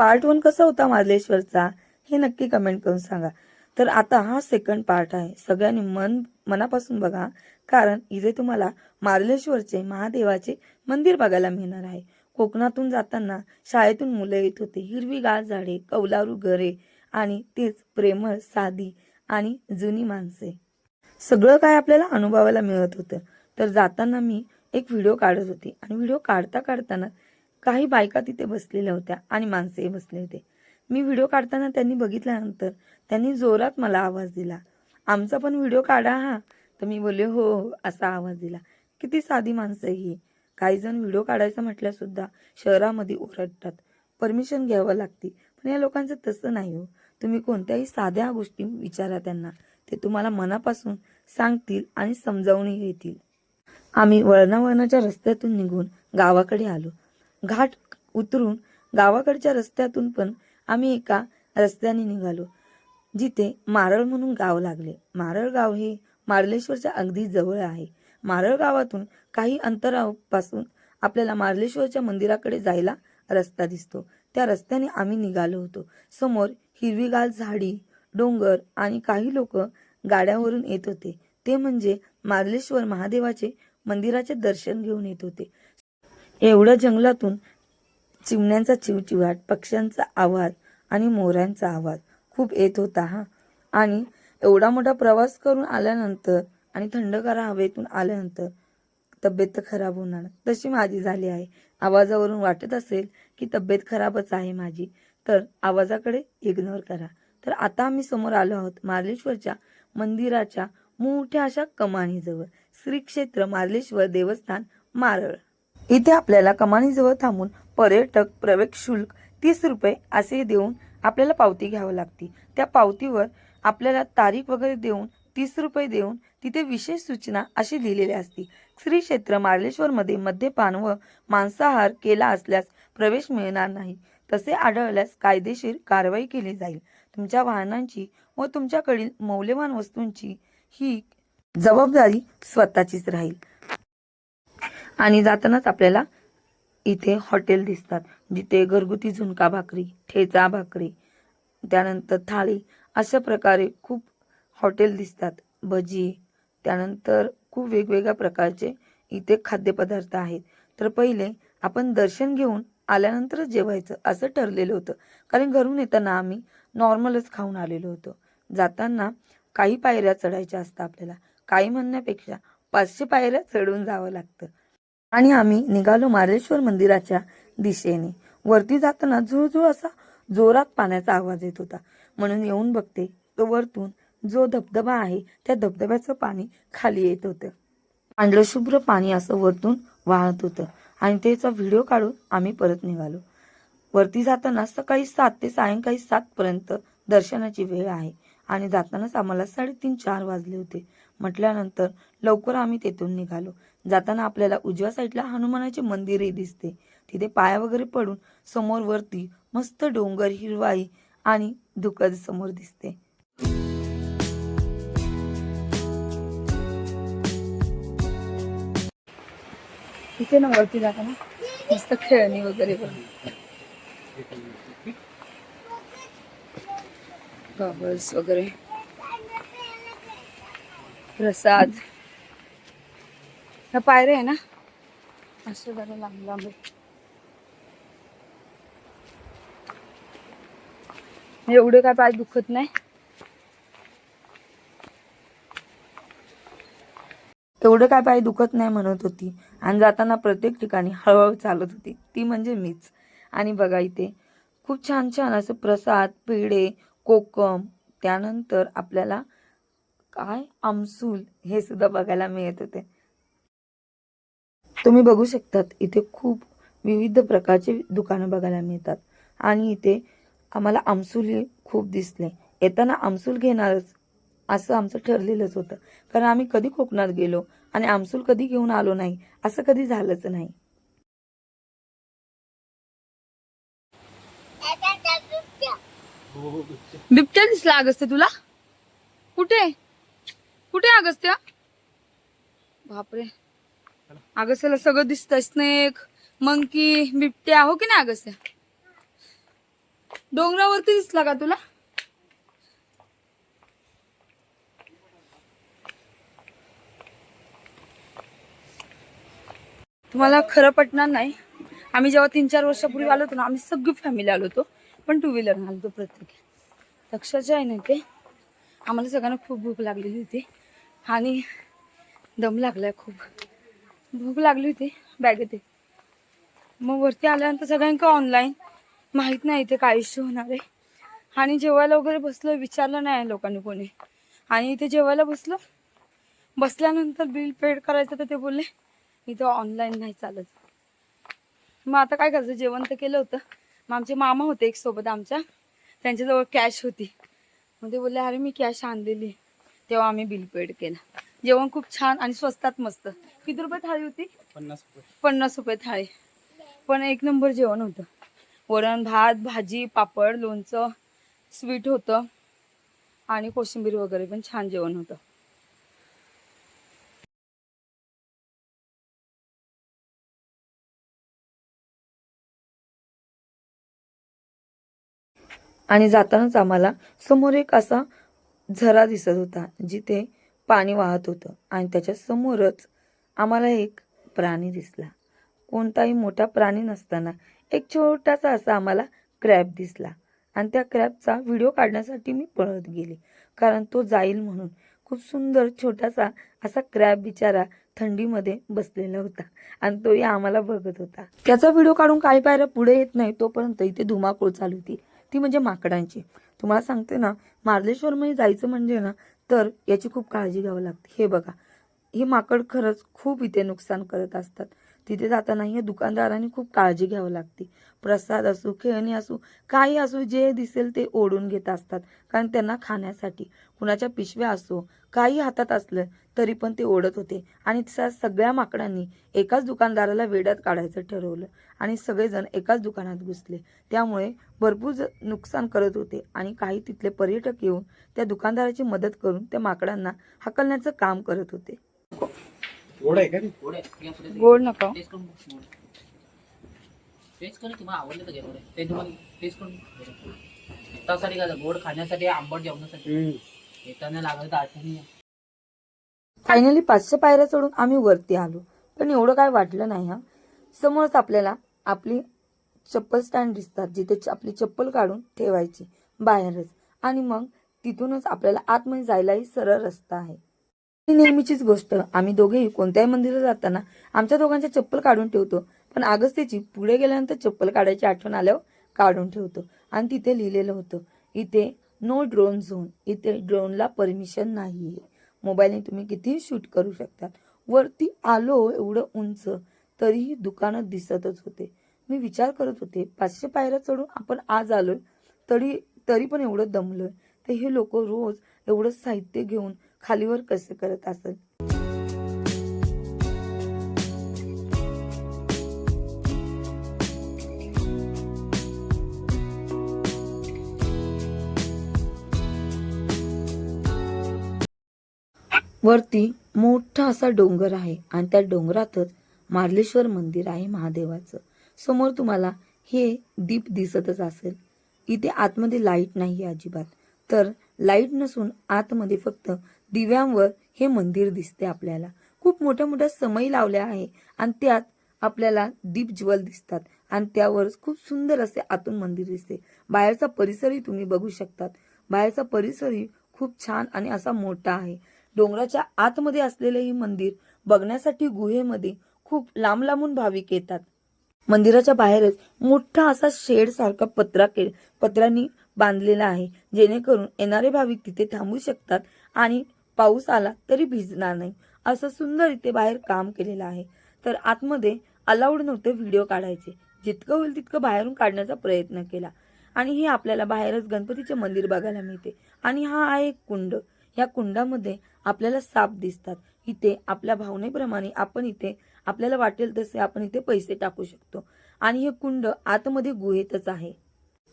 Part one कसा होता मार्लेश्वरचा हे नक्की कमेंट करून सांगा. तर आता हा सेकंड पार्ट आहे. सगळ्यांनी मन मनापासून बघा कारण इथे तुम्हाला मार्लेश्वरचे महादेवाचे मंदिर बघायला मिळणार आहे. कोकणातून जाताना शाळेतून मुलं येत होते. हिरवीगार झाडे कौलारू घरे आणि तेच प्रेमळ साधी आणि जुनी माणसे. सगळं काय आपल्याला अनुभवायला मिळत होतं. तर जाताना मी एक व्हिडिओ काढत होती. आणि व्हिडिओ काढता काढताना काही बायका तिथे बसलेल्या होत्या आणि माणसेही बसले होते. मी व्हिडिओ काढताना त्यांनी बघितल्यानंतर त्यांनी जोरात मला आवाज दिला. आमचा पण व्हिडिओ काढा हा. तर मी बोलले हो हो असा आवाज दिला. किती साधी माणसं ही. काही जण व्हिडिओ काढायचा म्हटल्या सुद्धा शहरामध्ये ओरडतात. परमिशन घ्यावं लागते. पण या लोकांचं तसं नाही हो. तुम्ही कोणत्याही साध्या गोष्टी विचारा त्यांना. ते तुम्हाला मनापासून सांगतील आणि समजावूनही घेतील. आम्ही वळणावळणाच्या रस्त्यातून निघून गावाकडे आलो. घाट उतरून गावाकडच्या रस्त्यातून पण आम्ही एका रस्त्याने निघालो. जिथे मारळ म्हणून गाव लागले. मारळ गाव हे मार्लेश्वरच्या अगदी जवळ आहे. मारळ गावातून काही अंतरापासून आपल्याला मार्लेश्वरच्या मंदिराकडे जायला रस्ता दिसतो. त्या रस्त्याने आम्ही निघालो होतो. समोर हिरवीगार झाडी डोंगर आणि काही लोक गाड्यावरून येत होते. ते म्हणजे मार्लेश्वर महादेवाचे मंदिराचे दर्शन घेऊन येत होते. एवढ्या जंगलातून चिमण्यांचा चिवचिवाट पक्ष्यांचा आवाज आणि मोरांचा आवाज खूप येत होता हा. आणि एवढा मोठा प्रवास करून आल्यानंतर आणि थंडगार हवेतून आल्यानंतर तब्येत तर खराब होणार. तशी माझी झाली आहे. आवाजावरून वाटत असेल की तब्येत खराबच आहे माझी तर आवाजाकडे इग्नोर करा. तर आता आम्ही समोर आलो आहोत मार्लेश्वरच्या मंदिराच्या मोठ्या अशा कमानीजवळ. श्री क्षेत्र मार्लेश्वर देवस्थान मारळ. इथे आपल्याला कमानीजवळ थांबून पर्यटक प्रवेश शुल्क तीस रुपये असे देऊन आपल्याला पावती घ्यावी लागते. त्या पावतीवर आपल्याला तारीख वगैरे देऊन तीस रुपये देऊन तिथे विशेष सूचना अशी लिहिलेली असते. श्री क्षेत्र मार्लेश्वरमध्ये मद्यपान व मांसाहार केला असल्यास प्रवेश मिळणार नाही. तसे आढळल्यास कायदेशीर कारवाई केली जाईल. तुमच्या वाहनांची व तुमच्याकडील मौल्यवान वस्तूंची ही जबाबदारी स्वतःचीच राहील. आणि जातानाच आपल्याला इथे हॉटेल दिसतात. जिथे घरगुती झुणका भाकरी ठेचा भाकरी त्यानंतर थाळी अशा प्रकारे खूप हॉटेल दिसतात. भजी त्यानंतर खूप वेगवेगळ्या प्रकारचे इथे खाद्यपदार्थ आहेत. तर पहिले आपण दर्शन घेऊन आल्यानंतरच जेवायचं असं ठरलेलं होतं. कारण घरून येताना आम्ही नॉर्मलच खाऊन आलेलो होतो. जाताना काही पायऱ्या चढायच्या असतात आपल्याला. काही म्हणण्यापेक्षा पाचशे पायऱ्या चढून जावं लागतं. आणि आम्ही निघालो मार्लेश्वर मंदिराच्या दिशेने. वरती जाताना झुळझुळ असा जोरात पाण्याचा आवाज येत होता. म्हणून येऊन बघते तो वरतून जो धबधबा आहे त्या धबधब्याचं पाणी खाली येत होतं. पांढरशुभ्र पाणी असं वरतून वाहत होतं आणि त्याचा व्हिडिओ काढून आम्ही परत निघालो. वरती जाताना सकाळी सात ते सायंकाळी सात पर्यंत दर्शनाची वेळ आहे आणि जातानाच आम्हाला साडेतीन चार वाजले होते. म्हटल्यानंतर लवकर आम्ही तेथून निघालो. जाताना आपल्याला उजव्या साईडला हनुमानाचे मंदिरही दिसते. तिथे पाया वगैरे पडून समोर वरती मस्त डोंगर हिरवाई आणि धुकद समोर दिसते. इथे ना वरती जाताना मस्त खेळणी वगैरे पण. गॉगल्स वगैरे. प्रसाद. ह्या पायऱ्या आहे ना? असं जरा लांब लांब आहे. एवढे काय पाय दुखत नाही. तेवढं काय पाय दुखत नाही म्हणत होती. आणि जाताना प्रत्येक ठिकाणी हळूहळू चालत होती. ती म्हणजे मीच. आणि बघा इथे खूप छान छान असं प्रसाद पेढे कोकम त्यानंतर आपल्याला काय आमसूल हे सुद्धा बघायला मिळत होते. तुम्ही बघू शकतात इथे खूप विविध प्रकारचे दुकानं बघायला मिळतात. आणि इथे आम्हाला आमसूल हे खूप दिसले. येताना आमसूल घेणारच असं आमचं ठरलेलंच होतं. कारण आम्ही कधी कोकणात गेलो आणि आमसूल कधी घेऊन आलो नाही असं कधी झालंच नाही. बिबट्या दिसला अगस्त तुला? कुठे? कुठे अगस्त्या? बापरे. अगस्त्याला सगळं दिसतंय स्नेक मंकी बिबट्या. हो की नाही अगस्त्या? डोंगरावरती दिसला का तुला? तुम्हाला खरं पटणार नाही. आम्ही जेव्हा तीन चार वर्षापूर्वी आलो होतो ना आम्ही सगळी फॅमिली आलो होतो. पण टू व्हीलर आलो होतो प्रत्येक. लक्षात आहे ना ते? आम्हाला सगळ्यांना खूप भूक लागलेली होती. आणि दम लागलाय खूप. भूक लागली होती बॅगेत. मग वरती आल्यानंतर सगळ्यांका ऑनलाईन माहीत नाही ते काय इश्यू होणार आहे. आणि जेवायला वगैरे बसलो विचारलं नाही लोकांनी कोणी. आणि इथे जेवायला बसलो. बसल्यानंतर बिल पेड करायचं तर ते बोलले इथं ऑनलाईन नाही चालत. मग आता काय करायचं? जेवण तर केलं होतं. मग आमचे मामा होते एक सोबत आमच्या. त्यांच्याजवळ कॅश होती. मग ते बोलले अरे मी कॅश आणलेली आहे." तेव्हा आम्ही बिल पेड केलं. जेवण खूप छान आणि स्वस्तात मस्त. किती रुपये थाळी होती? पन्नास रुपये. पन्नास रुपये थाळी. पण एक नंबर जेवण होतं. वरण भात भाजी पापड लोणचं स्वीट होतं. आणि कोशिंबीर वगैरे पण छान जेवण होतं. आणि जातानाच आम्हाला समोर एक असा झरा दिसत होता जिथे पाणी वाहत होतं आणि त्याच्यासमोरच आम्हाला एक प्राणी दिसला. कोणताही मोठा प्राणी नसताना एक छोटासा असा आम्हाला क्रॅब दिसला आणि त्या क्रॅबचा व्हिडिओ काढण्यासाठी मी पळत गेले कारण तो जाईल म्हणून खूप सुंदर छोटासा असा क्रॅब बिचारा थंडीमध्ये बसलेला होता आणि तोही आम्हाला बघत होता. त्याचा व्हिडिओ काढून काही पायऱ्या पुढे येत नाही तोपर्यंत इथे धुमाकूळ चालू होती. ती म्हणजे माकडांची. तुम्हाला सांगते ना मार्लेश्वरमध्ये जायचं म्हणजे ना तर याची खूप काळजी घ्यावी लागते. हे बघा हे माकड खरंच खूप इथे नुकसान करत असतात. तिथे जाताना या दुकानदारांनी खूप काळजी घ्यावी लागते. प्रसाद असो खेळणी असो काही असो जे दिसेल ते ओढून घेत असतात कारण त्यांना खाण्यासाठी. कुणाच्या पिशव्या असो काही हातात असलं तरी पण ते ओढत होते. आणि सगळ्या माकडांनी एकाच दुकानदाराला वेड्यात काढायचं ठरवलं. आणि सगळेजण एकाच दुकानात घुसले. त्यामुळे भरपूर नुकसान करत होते. आणि काही तिथले पर्यटक येऊन त्या दुकानदाराची मदत करून त्या माकडांना हकलण्याचं काम करत होते. गोड आहे का? गोड आहे पुढे. गोड नका टेस्ट करून बघ गोड. टेस्ट करून तुम्हाला आवडलं तर घ्या गोड आहे. ते तुम्हाला टेस्ट करून बघ. त्यासाठी काय झालं, गोड खाण्यासाठी आंबट जेवणासाठी हम्म. येताना लागलं तर आठवणी या. फायनली पाचशे पायऱ्या चढून आम्ही वरती आलो पण एवढं काय वाटलं नाही हा समोरच आपल्याला आपली चप्पल स्टँड दिसतात जिथे च- आपली चप्पल काढून ठेवायची बाहेरच आणि मग तिथूनच आपल्याला आतमध्ये जायलाही सरळ रस्ता आहे ही नेहमीचीच गोष्ट. आम्ही दोघेही कोणत्याही मंदिरात जाताना आमच्या दोघांच्या चप्पल काढून ठेवतो. पण आगस्तीची पुढे गेल्यानंतर चप्पल काढायची आठवण आल्यावर काढून ठेवतो. आणि तिथे लिहिलेलं होतं इथे नो ड्रोन झोन इथे ड्रोनला परमिशन नाही आहे मोबाईलने तुम्ही कितीही शूट करू शकतात. वरती आलो एवढं उंच तरीही दुकानं दिसतच होते. मी विचार करत होते पाचशे पायऱ्या चढून आपण आज आलोय तरी तरी पण एवढं दमलोय. तर हे लोक रोज एवढं साहित्य घेऊन खालीवर कसे करत असेल? वरती मोठा असा डोंगर आहे आणि त्या डोंगरातच मार्लेश्वर मंदिर आहे महादेवाचं. समोर तुम्हाला हे दीप दिसतच असेल. इथे आतमध्ये लाइट नाही अजिबात. तर लाइट नसून आतमध्ये फक्त दिव्यांवर हे मंदिर दिसते आपल्याला. खूप मोठ्या मोठ्या समई लावल्या आहे आणि त्यात आपल्याला दीप ज्वल दिसतात आणि त्यावर खूप सुंदर असे आतून मंदिर दिसते. बाहेरचा परिसरही तुम्ही बघू शकतात. बाहेरचा परिसरही खूप छान आणि असा मोठा आहे. डोंगराच्या आतमध्ये असलेले हे मंदिर बघण्यासाठी गुहेमध्ये खूप लांब लांबून भाविक येतात. मंदिराच्या बाहेरच मोठा असा शेड सारखा पत्रा के पत्र्यांनी बांधलेला आहे. जेणेकरून येणारे भाविक तिथे थांबू शकतात आणि पाऊस आला तरी भिजणार नाही. असं सुंदर इथे बाहेर काम केलेलं आहे. तर आतमध्ये अलाउड नव्हते व्हिडिओ काढायचे. जितकं होईल तितकं बाहेरून काढण्याचा प्रयत्न केला. आणि हे आपल्याला बाहेरच गणपतीचे मंदिर बघायला मिळते. आणि हा आहे एक कुंड. या कुंडामध्ये आपल्याला साप दिसतात. इथे आपल्या भावनेप्रमाणे आपण इथे आपल्याला वाटेल तसे आपण इथे पैसे टाकू शकतो. आणि हे कुंड आतमध्ये गुहेतच आहे.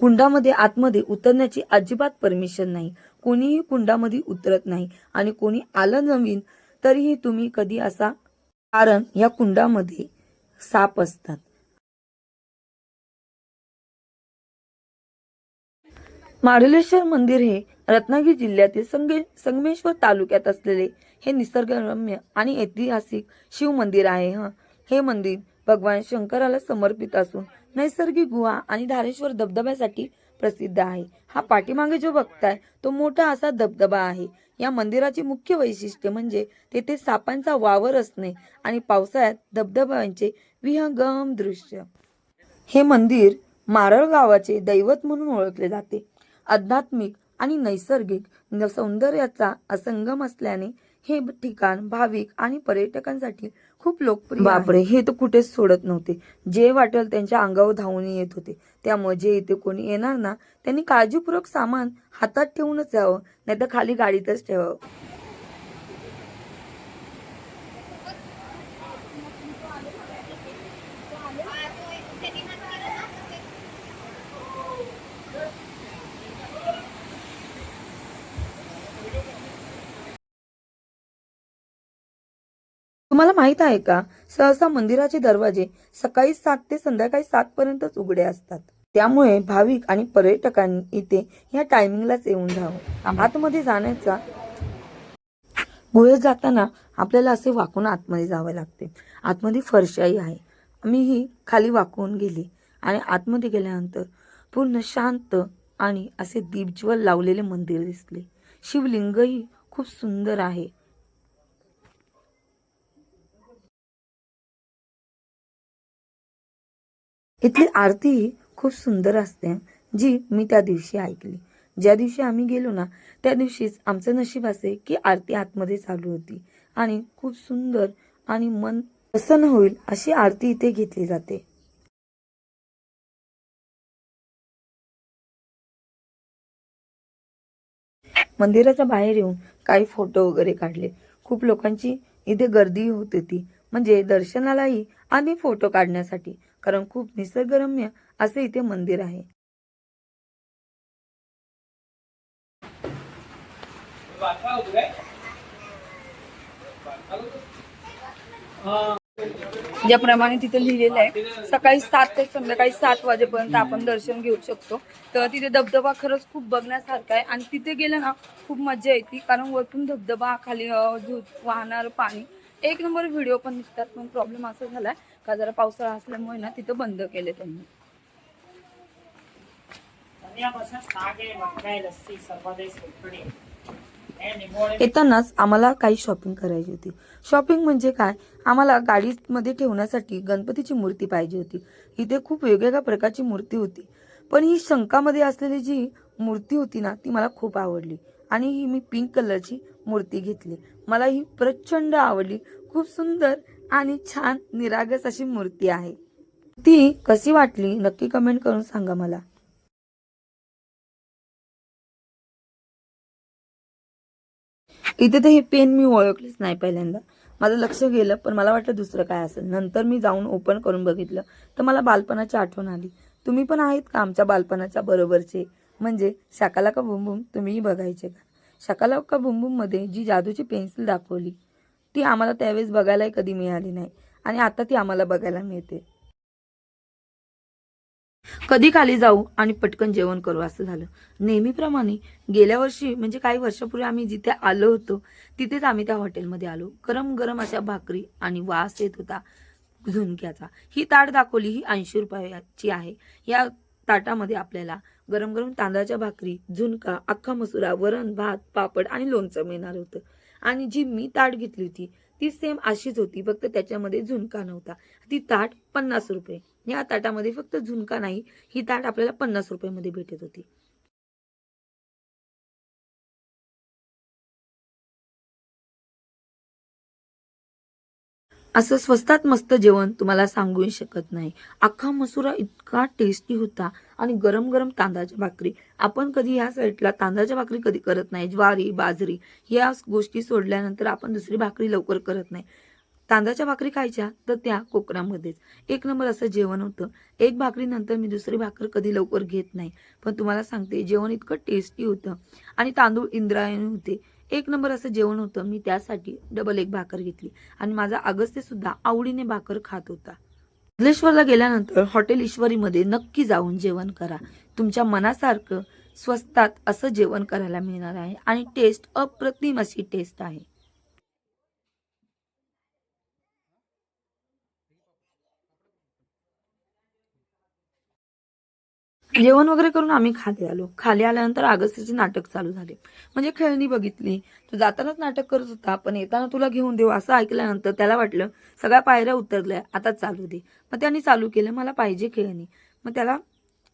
कुंडामध्ये आतमध्ये उतरण्याची अजिबात परमिशन नाही. कोणीही कुंडामध्ये उतरत नाही आणि कोणी आलं नवीन तरीही तुम्ही कधी असा कारण या कुंडामध्ये साप असतात. मारुलेश्वर मंदिर हे रत्नागिरी जिल्ह्यातील संगे संगमेश्वर तालुक्यात असलेले हे निसर्गरम्य आणि ऐतिहासिक शिव मंदिर आहे हा. हे मंदिर भगवान शंकराला समर्पित असून नैसर्गिक गुहा आणि धारेश्वर धबधब्यासाठी प्रसिद्ध आहे. हा पाठीमागे जो बघताय तो मोठा असा धबधबा आहे. या मंदिराचे मुख्य वैशिष्ट्य म्हणजे तेथे सापांचा वावर असणे आणि पावसाळ्यात धबधब्यांचे विहंगम दृश्य. हे मंदिर मारळ गावाचे दैवत म्हणून ओळखले जाते. आध्यात्मिक आणि नैसर्गिक सौंदर्याचा असंगम असल्याने हे ठिकाण भाविक आणि पर्यटकांसाठी खूप लोकप्रिय बापरे हे तर कुठेच सोडत नव्हते. जे वाटेल त्यांच्या अंगावर धावून येत होते. त्यामुळे जे इथे कोणी येणार ना त्यांनी काळजीपूर्वक सामान हातात ठेवूनच यावं नाही तर खाली गाडीतच ठेवावं. तुम्हाला माहीत आहे का? सहसा मंदिराचे दरवाजे सकाळी सात ते संध्याकाळी सात पर्यंतच उघडे असतात. त्यामुळे भाविक आणि पर्यटकांनी इथे या टायमिंगलाच येऊन जावं. आतमध्ये जाण्याचा गुहेत जाताना आपल्याला असे वाकून आतमध्ये जावे लागते. आतमध्ये फरशाई आहे. मीही खाली वाकून गेली आणि आतमध्ये गेल्यानंतर पूर्ण शांत आणि असे दीपज्वल लावलेले मंदिर दिसले. शिवलिंगही खूप सुंदर आहे. इथली आरती ही खूप सुंदर असते जी मी त्या दिवशी ऐकली. ज्या दिवशी आम्ही गेलो ना त्या दिवशीच आमचं नशीब असे की आरती आतमध्ये चालू होती आणि खूप सुंदर आणि मन प्रसन्न होईल अशी आरती इथे घेतली जाते. मंदिराच्या बाहेर येऊन काही फोटो वगैरे काढले. खूप लोकांची इथे गर्दी होत होती म्हणजे दर्शनालाही आणि फोटो काढण्यासाठी. कारण खूप निसर्गरम्य असे इथे मंदिर आहे. ज्याप्रमाणे तिथे लिहिलेलं आहे सकाळी सात ते संध्याकाळी सात वाजेपर्यंत आपण दर्शन घेऊ शकतो. तर तिथे धबधबा खरंच खूप बघण्यासारखा आहे आणि तिथे गेलं ना खूप मजा येते. कारण वरतून धबधबा खाली वाहणार पाणी एक नंबर व्हिडिओ पण निघतात पण प्रॉब्लेम असा झालाय. का जरा पावसाळा असल्यामुळे ना तिथं बंद केले त्यांनी. येतानाच आम्हाला काही शॉपिंग करायची होती. शॉपिंग म्हणजे काय? आम्हाला गाडीमध्ये ठेवण्यासाठी गणपतीची मूर्ती पाहिजे होती. इथे खूप वेगवेगळ्या प्रकारची मूर्ती होती. पण ही शंकामध्ये असलेली जी मूर्ती होती ना ती मला खूप आवडली. आणि ही मी पिंक कलरची मूर्ती घेतली. मला ही प्रचंड आवडली. खूप सुंदर आणि छान निरागस अशी मूर्ती आहे. ती कशी वाटली नक्की कमेंट करून सांगा मला. इथे तर हे पेन मी ओळखलेच नाही पहिल्यांदा. माझं लक्ष गेलं पण मला वाटलं दुसरं काय असेल. नंतर मी जाऊन ओपन करून बघितलं तर मला बालपणाची आठवण आली. तुम्ही पण आहेत का आमच्या बालपणाच्या बरोबरचे? म्हणजे शाकाला का बुमबुम तुम्हीही बघायचे का? शाकाला का बुमबुममध्ये जी जादूची पेन्सिल दाखवली ती आम्हाला त्यावेळेस बघायलाही कधी मिळाली नाही. आणि आता ती आम्हाला बघायला मिळते. कधी खाली जाऊ आणि पटकन जेवण करू असं झालं. नेहमीप्रमाणे गेल्या वर्षी म्हणजे काही वर्षापूर्वी आम्ही जिथे आलो होतो तिथेच आम्ही त्या हॉटेलमध्ये आलो. गरम गरम अशा भाकरी आणि वास येत होता झुणक्याचा. ही ताट दाखवली ही ऐंशी रुपयाची आहे. या ताटामध्ये आपल्याला गरम गरम तांदळाच्या भाकरी झुणका अख्खा मसुरा वरण भात पापड आणि लोणचं मिळणार होतं. आणि जी मी ताट घेतली होती ती सेम अशीच होती. फक्त त्याच्यामध्ये झुणका नव्हता. ती ताट पन्नास रुपये. या ताटामध्ये फक्त झुणका नाही ही ताट आपल्याला पन्नास रुपयामध्ये भेटत होती. असं स्वस्तात मस्त जेवण तुम्हाला सांगू शकत नाही. अख्खा मसुरा इतका टेस्टी होता आणि गरम गरम तांदळाच्या भाकरी. आपण कधी ह्या साईडला तांदळाच्या भाकरी कधी करत नाही. ज्वारी बाजरी या गोष्टी सोडल्यानंतर आपण दुसरी भाकरी लवकर करत नाही. तांदळाच्या भाकरी खायच्या तर त्या कोकणामध्येच. एक नंबर असं जेवण होतं. एक भाकरीनंतर मी दुसरी भाकर कधी लवकर घेत नाही. पण तुम्हाला सांगते जेवण इतकं टेस्टी होतं. आणि तांदूळ इंद्रायणी होते. एक नंबर असं जेवण होतं. मी त्यासाठी डबल एक भाकर घेतली. आणि माझा अगस्त्य सुद्धा आवडीने भाकर खात होता. बदलेश्वरला गेल्यानंतर हॉटेल ईश्वरीमध्ये नक्की जाऊन जेवण करा. तुमच्या मनासारखं स्वस्तात असं जेवण करायला मिळणार आहे. आणि टेस्ट अप्रतिम अशी टेस्ट आहे. जेवण वगैरे करून आम्ही खाली आलो. खाली आल्यानंतर अगस्तीचे नाटक चालू झाले. म्हणजे खेळणी बघितली. तो जातानाच नाटक करत होता पण येताना तुला घेऊन देऊ असं ऐकल्यानंतर त्याला वाटलं सगळ्या पायऱ्या उतरल्या आता चालू दे. मग त्याने चालू केलं मला पाहिजे खेळणी. मग त्याला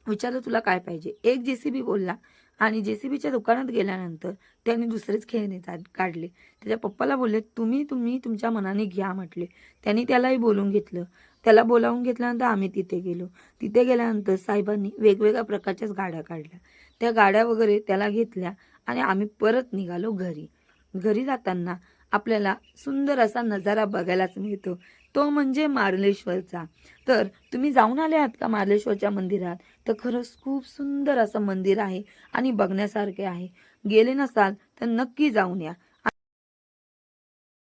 विचारलं तुला काय पाहिजे? एक जेसीबी बोलला आणि जेसीबीच्या दुकानात गेल्यानंतर त्यांनी दुसरेच खेळणे काढले. त्याच्या पप्पाला बोलले तुम्ही तुम्ही तुमच्या मनाने घ्या म्हटले. त्यांनी त्यालाही बोलून घेतलं. त्याला बोलावून घेतल्यानंतर आम्ही तिथे गेलो. तिथे गेल्यानंतर साहेबांनी वेगवेगळ्या प्रकारच्याच गाड्या काढल्या. त्या गाड्या वगैरे त्याला घेतल्या आणि आम्ही परत निघालो घरी. घरी जाताना आपल्याला सुंदर असा नजारा बघायलाच मिळतो. तो म्हणजे मार्लेश्वरचा. तर तुम्ही जाऊन आले आहात का मार्लेश्वरच्या मंदिरात? तर खरंच खूप सुंदर असं मंदिर आहे आणि बघण्यासारखे आहे. गेले नसाल तर नक्की जाऊन या.